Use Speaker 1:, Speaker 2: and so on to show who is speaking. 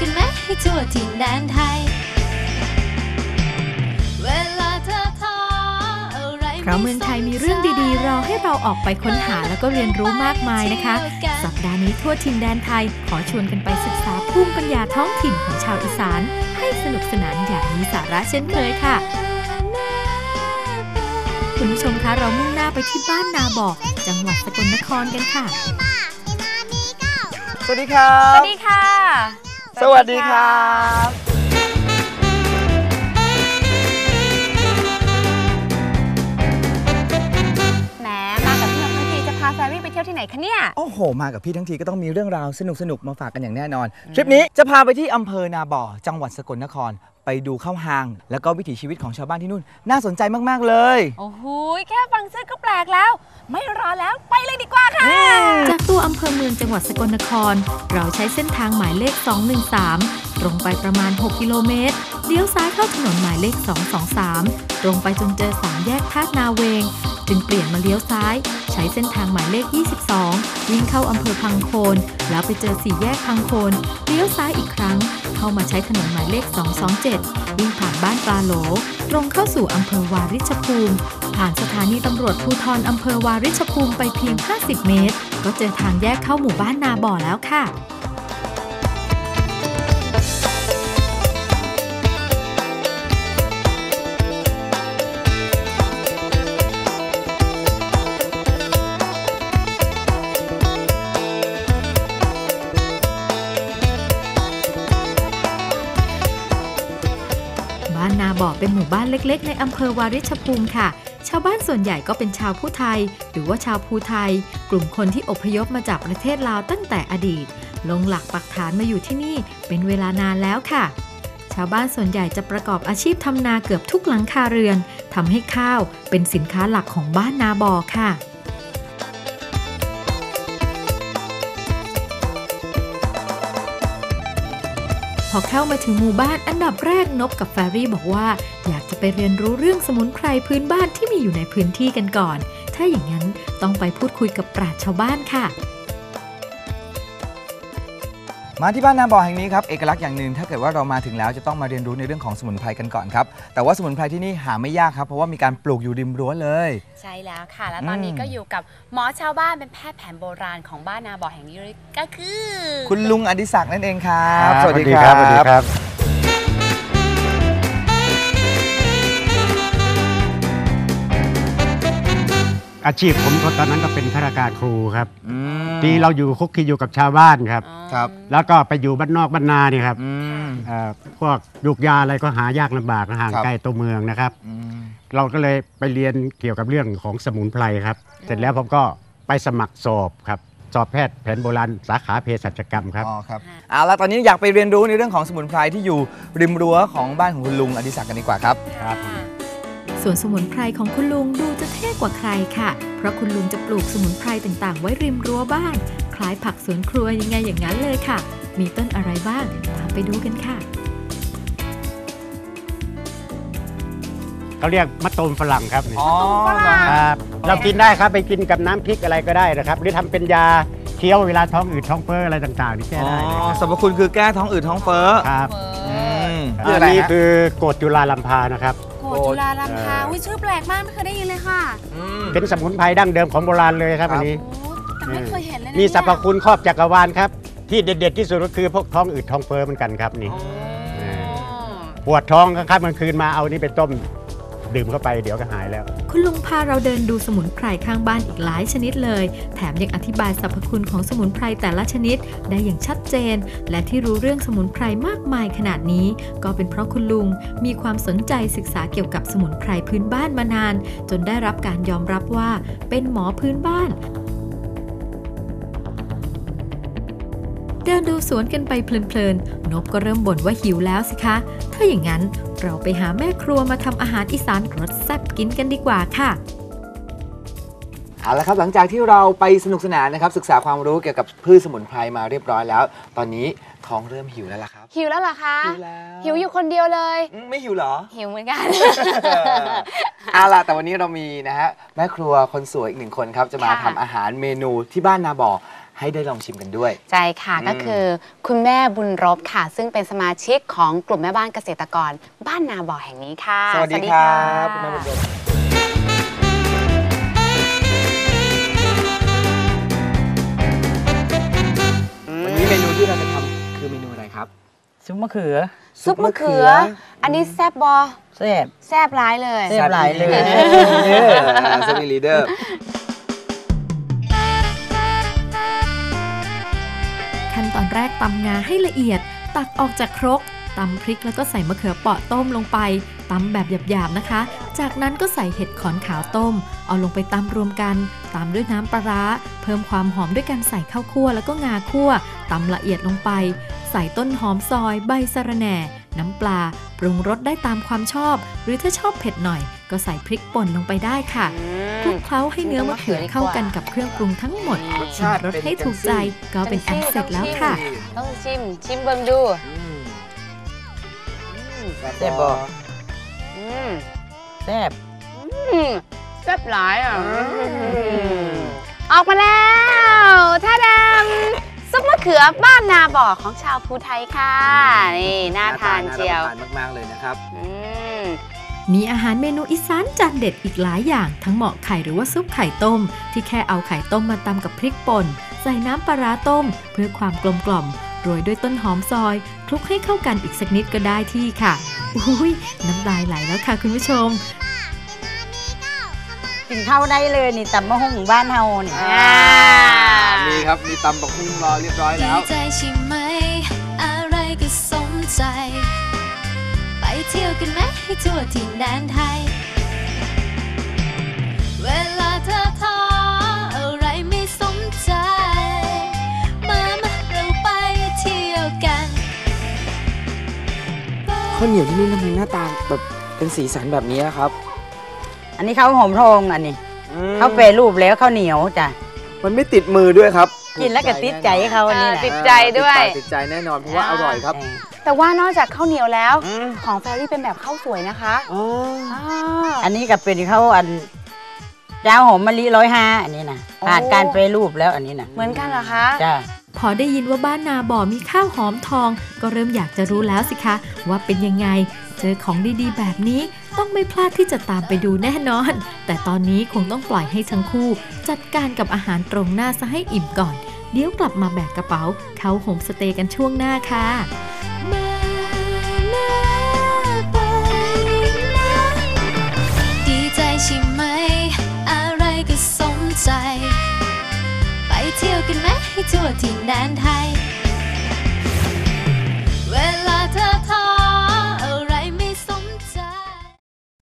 Speaker 1: กั
Speaker 2: นไหม
Speaker 1: ให้ทั่วถิ่นแดนไทย เวลาเธอท้ออะไร
Speaker 3: เพราะเมืองไทยมีเรื่องดีๆ รอให้เราออกไปค้นหาแล้วก็เรียนรู้มากมายนะคะ สัปดาห์นี้ทั่วถิ่นแดนไทย ขอชวนกันไปศึกษาภูมิปัญญาท้องถิ่นของชาวอีสาน ให้สนุกสนานอย่างมีสาระเช่นเคยค่ะคุณผู้ชมคะเรามุ่งหน้าไปที่บ้านนาบอกจังหวัดสกลนครกันค่ะ
Speaker 2: ป่าในนามีเก้า
Speaker 4: สวัสดีครับ
Speaker 5: สวัสดีค่ะ
Speaker 4: สวัสดีครับ
Speaker 5: แหมมากับพี่นกทั้งทีจะพาแฟรี่ไปเที่ยวที่ไหนคะเนี่ย
Speaker 4: โอ้โห มากับพี่ทั้งทีก็ต้องมีเรื่องราวสนุกๆ มาฝากกันอย่างแน่นอน ทริปนี้จะพาไปที่อำเภอนาบ่อ จังหวัดสกลนคร ไปดูข้าวหาง แล้วก็วิถีชีวิตของชาวบ้านที่นู่น น่าสนใจมาก ๆ เลย
Speaker 5: โอ้โหแค่ฟังชื่อก็แปลกแล้ว ไม่รอแล้วไปเลยดีกว่าค่ะ
Speaker 3: จากตัวอำเภอเมืองจังหวัดสกลนคร เราใช้เส้นทางหมายเลข 213 ตรงไปประมาณ 6 กิโลเมตรเลี้ยวซ้ายเข้าถนนหมายเลข 223 ตรงไปจนเจอสามแยกท่าตุนาเวง จึงเปลี่ยนมาเลี้ยวซ้าย ใช้เส้นทางหมายเลข 22 วิ่งเข้าอำเภอพังโคน แล้วไปเจอสี่แยกพังโคนเลี้ยวซ้ายอีกครั้ง เข้ามาใช้ถนนหมายเลข 227 วิ่งผ่านบ้านปลาโหล ตรงเข้าสู่อำเภอวาริชภูมิ ผ่านสถานีตำรวจภูธรอำเภอวาริชภูมิไปเพียง 50 เมตร ก็เจอทางแยกเข้าหมู่บ้านนาบ่อแล้วค่ะ เป็นหมู่บ้านเล็กๆ ในอำเภอวาริชภูมิค่ะ ชาวบ้านส่วนใหญ่ก็เป็นชาวผู้ไทย หรือว่าชาวภูไทย กลุ่มคนที่อพยพมาจากประเทศลาวตั้งแต่อดีต ลงหลักปักฐานมาอยู่ที่นี่เป็นเวลานานแล้วค่ะ ชาวบ้านส่วนใหญ่จะประกอบอาชีพทำนาเกือบทุกหลังคาเรือนทำให้ข้าวเป็นสินค้าหลักของบ้านนาบ่อค่ะ อเข้ามาถึงหมู่บ้านอันดับแรกนบกับแฟรี่บอกว่า อยากจะไปเรียนรู้เรื่องสมุนไพรพื้นบ้านที่มีอยู่ในพื้นที่กันก่อน ถ้าอย่างนั้นต้องไปพูดคุยกับปราชชาวบ้านค่ะ
Speaker 4: มาที่บ้านนาบ่อแห่งนี้ครับเอกลักษณ์อย่างหนึ่งถ้าเกิดว่าเรามาถึงแล้วจะต้องมาเรียนรู้ในเรื่องของสมุนไพรกันก่อนครับ แต่ว่าสมุนไพรที่นี่หาไม่ยากครับเพราะว่ามีการปลูกอยู่ริมรั้วเลย
Speaker 5: ใช่แล้วค่ะ แล้วตอนนี้
Speaker 4: อืม
Speaker 5: ก็อยู่กับหมอชาวบ้านเป็นแพทย์แผนโบราณของบ้านนาบ่อแห่งนี้เลยก็คือ
Speaker 4: คุณลุงอดิศักดิ์นั่นเองครับ
Speaker 6: สวัสดีครับสวัสดีครับอาชีพผมก็ตอนนั้นก็เป็นข้าราชการครูครับ
Speaker 4: อืม
Speaker 6: ที่เราอยู่คุกคีอยู่กับชาวบ้านครับ
Speaker 5: อ๋อ
Speaker 4: ครับ
Speaker 6: แล้วก็ไปอยู่บ้านนอกบ้านนานี่ครับ
Speaker 4: อืม
Speaker 6: เอ่อพวกยุกยาอะไรก็หายากลำบากห่าง
Speaker 4: ครับ
Speaker 6: ไกลตัวเมืองนะครับ
Speaker 4: อืม
Speaker 6: เราก็เลยไปเรียนเกี่ยวกับเรื่องของสมุนไพรครับ เสร็จแล้วผมก็ไปสมัครสอบครับ สอบแพทย์แผนโบราณสาขาเภสัชกรรมครับ
Speaker 4: อ๋อครับเอาละตอนนี้อยากไปเรียนรู้ในเรื่องของสมุนไพรที่อยู่ริมรั้วของบ้านของคุณลุงอดิศักดิ์กันดีกว่าครับ
Speaker 6: ครับ
Speaker 3: ส่วนสมุนไพรของคุณลุงดูจะเท่กว่าใครค่ะ เพราะคุณลุงจะปลูกสมุนไพรต่างๆ ไว้ริมรั้วบ้าน คล้ายผักสวนครัวยังไงอย่างนั้นเลยค่ะ มีต้นอะไรบ้าง ตามไปดูกันค่ะ
Speaker 6: เขาเรียกมะตูมฝรั่งครับ
Speaker 4: อ๋อ
Speaker 6: ครับเรากินได้ครับไปกินกับน้ำพริกอะไรก็ได้นะครับ หรือทำเป็นยาเคี้ยวเวลาท้องอืดท้องเฟ้ออะไรต่างๆนี่แก้
Speaker 4: อ๋อ
Speaker 6: ได้นะครับ
Speaker 4: สรรพคุณคือแก้ท้องอืดท้องเฟ้อ
Speaker 6: ครับ
Speaker 4: อืม
Speaker 6: อันนี้คือกรดจุลาลัมพานะครับ
Speaker 5: โกจุฬาลัมพาอุ้ยชื่อแปลกมากไม่เคยได้ยินเลยค่ะ
Speaker 4: ม
Speaker 6: เป็นสมุนไพรดั้งเดิมของโบราณเลยครับ
Speaker 4: ครับ
Speaker 6: อันนี้
Speaker 5: โอ้แต่ไม่เคยเห็นเลยนะ
Speaker 6: มีสรรพ
Speaker 5: เนี่ย
Speaker 6: คุณครอบจักรวาลครับ ที่เด็ด ๆ ที่สุดก็คือพวกท้องอืดท้องเฟ้อเหมือนกันครับนี่
Speaker 5: อ๋อ
Speaker 6: ปวดท้องกลางค่ำกลางคืนมาเอานี่ไปต้ม ดื่มเข้าไปเดี๋ยวก็หายแล้ว
Speaker 3: คุณลุงพาเราเดินดูสมุนไพรข้างบ้านอีกหลายชนิดเลย แถมยังอธิบายสรรพคุณของสมุนไพรแต่ละชนิด ได้อย่างชัดเจน และที่รู้เรื่องสมุนไพรมากมายขนาดนี้ ก็เป็นเพราะคุณลุงมีความสนใจศึกษาเกี่ยวกับสมุนไพรพื้นบ้านมานาน จนได้รับการยอมรับว่าเป็นหมอพื้นบ้าน เดินดูสวนกันไปเพลินๆ นบก็เริ่มบ่นว่าหิวแล้วสิคะ ถ้าอย่างนั้นเราไปหาแม่ครัวมาทำอาหารอีสานรสแซ่บกินกันดีกว่าค่ะ
Speaker 4: เอาละครับหลังจากที่เราไปสนุกสนานนะครับศึกษาความรู้เกี่ยวกับพืชสมุนไพรมาเรียบร้อยแล้ว ตอนนี้ท้องเริ่มหิวแล้วล่ะครับ
Speaker 5: หิวแล้วเหรอคะ
Speaker 4: หิวแล้ว
Speaker 5: หิวอยู่คนเดียวเลย
Speaker 4: อืมไม่หิวเหรอ
Speaker 5: หิวเหมือนกัน
Speaker 4: เอาล่ะแต่วันนี้เรามีนะฮะแม่ครัวคนสวยอีกหนึ่งคนครับจะมา
Speaker 5: ค่ะ
Speaker 4: ทำอาหารเมนูที่บ้านนาบ่อ ให้ได้ลองชิมกันด้วย
Speaker 5: ใช่ค่ะ
Speaker 4: อืม
Speaker 5: ก็คือคุณแม่บุญรบค่ะ ซึ่งเป็นสมาชิกของกลุ่มแม่บ้านเกษตรกร บ้านนาบ่อแห่งนี้ค่ะ
Speaker 4: สวัสดีครับคุณแม่บุญรมวันนี้เมนูที่เราจะทำคือเมนูอะไรครับ
Speaker 7: ซุปมะเขือ
Speaker 5: ซุปมะเขือ อันนี้แซบบอ
Speaker 7: แซ่บ
Speaker 5: แซบร้ายเลย
Speaker 7: แซ่บหลายเลย
Speaker 4: สวีลีเดอร์
Speaker 3: ตำงาให้ละเอียด ตักออกจากครกตำพริกแล้วก็ใส่มะเขือเปราะต้มลงไปตำแบบหยาบๆนะคะ จากนั้นก็ใส่เห็ดขอนขาวต้ม เอาลงไปตำรวมกันตามด้วยน้ำปลาร้า เพิ่มความหอมด้วยการใส่ข้าวคั่วแล้วก็งาคั่วตำละเอียดลงไป ใส่ต้นหอมซอย ใบสะระแหน่ น้ำปลา ปรุงรสได้ตามความชอบ หรือถ้าชอบเผ็ดหน่อย ก็ใส่พริกป่นลงไปได้ค่ะ ลุกเคล้าให้เนื้อมะเขือเข้ากันกับเครื่องปรุงทั้งหมด
Speaker 4: รส
Speaker 3: ชิม
Speaker 4: ชาติ
Speaker 3: รส
Speaker 4: เป็น
Speaker 3: ให้ถูกใจก็เป็นอันเสร็จแล้วค่ะ
Speaker 5: ต้องชิมชิมเบิ่งดู
Speaker 4: อืม
Speaker 7: แซ่บบ่
Speaker 5: อืม
Speaker 7: แซ่บ
Speaker 5: อืมแซ่บหลายอะออกมาแล้วท่าดำซุปมะเขือบ้านนาบ่อของชาวภูไทยค่ะนี่น่าทานเชียว
Speaker 4: น่ารับประทานมากๆเลยนะครับ
Speaker 5: อื ม
Speaker 3: มีอาหารเมนูอีสานจานเด็ดอีกหลายอย่างทั้งเหมาะไข่หรือว่าซุปไข่ต้ม ที่แค่เอาไข่ต้มมาตำกับพริกป่น ใส่น้ำปลาร้าต้ม เพื่อความกลมกล่อมโรยด้วยต้นหอมซอย คลุกให้เข้ากันอีกสักนิดก็ได้ที่ค่ะอุ้ยน้ำลายไหลแล้วค่ะคุณผู้ชม
Speaker 7: กินข้าวได้เลยนี่ตำมะฮุ่งบ้านเฮานี่
Speaker 5: อ่า
Speaker 4: มีครับมีตำบักหุ่งรอเรียบร้อย
Speaker 1: ดี
Speaker 4: แล้ว
Speaker 1: ใจใช่ไหมอะไรก็สมใจไป เที่ยวกันไหมให้ทั่วถิ่นแดนไทย เวลาเธอท้ออะไรไม่สนใจ มามาเราไปเที่ยวกัน
Speaker 4: ข้าวเหนียวที่นี่ทำไมหน้าตาแบบเป็นสีสันแบบนี้ครับ
Speaker 7: อันนี้ข้าวหอมทองอันนี้ข้าวแปรรูปแล้วข้าวเหนียวจ้ะ
Speaker 4: มันไม่ติดมือด้วยครับ
Speaker 7: กินแล้วก็ติดใจเขาอันนี้
Speaker 5: อ่า
Speaker 7: นะ
Speaker 5: ติดใจด้วย
Speaker 4: ติดปากติดใจแน่นอนเพราะว่าอร่อยครับ
Speaker 7: เออ
Speaker 5: แต่ว่านอกจากข้าวเหนียวแล้ว ของแฟรี่เป็นแบบข้าวสวยนะคะ
Speaker 4: อ๋อ
Speaker 5: อ่า
Speaker 7: อันนี้ก็เป็นข้าวอันเจ้าหอมมะลิร้อยห้าอันนี้นะ
Speaker 5: โอ้
Speaker 7: ผ่านการแปรรูปแล้วอันนี้นะ
Speaker 5: เหมือนกันเหรอคะ
Speaker 7: จ้ะ
Speaker 3: พอได้ยินว่าบ้านนาบ่อมีข้าวหอมทอง ก็เริ่มอยากจะรู้แล้วสิคะ ว่าเป็นยังไง เจอของดีๆ แบบนี้ต้องไม่พลาดที่จะตามไปดูแน่นอน แต่ตอนนี้คงต้องปล่อยให้ทั้งคู่ จัดการกับอาหารตรงหน้าซะให้อิ่มก่อน เดี๋ยวกลับมาแบกกระเป๋า เข้าโฮมสเตย์กันช่วงหน้าค่ะ
Speaker 1: ไปนะดีใช่ไหม อะไรก็สมใจ ไปเที่ยวกันไหมให้ทั่วที่แดนไทย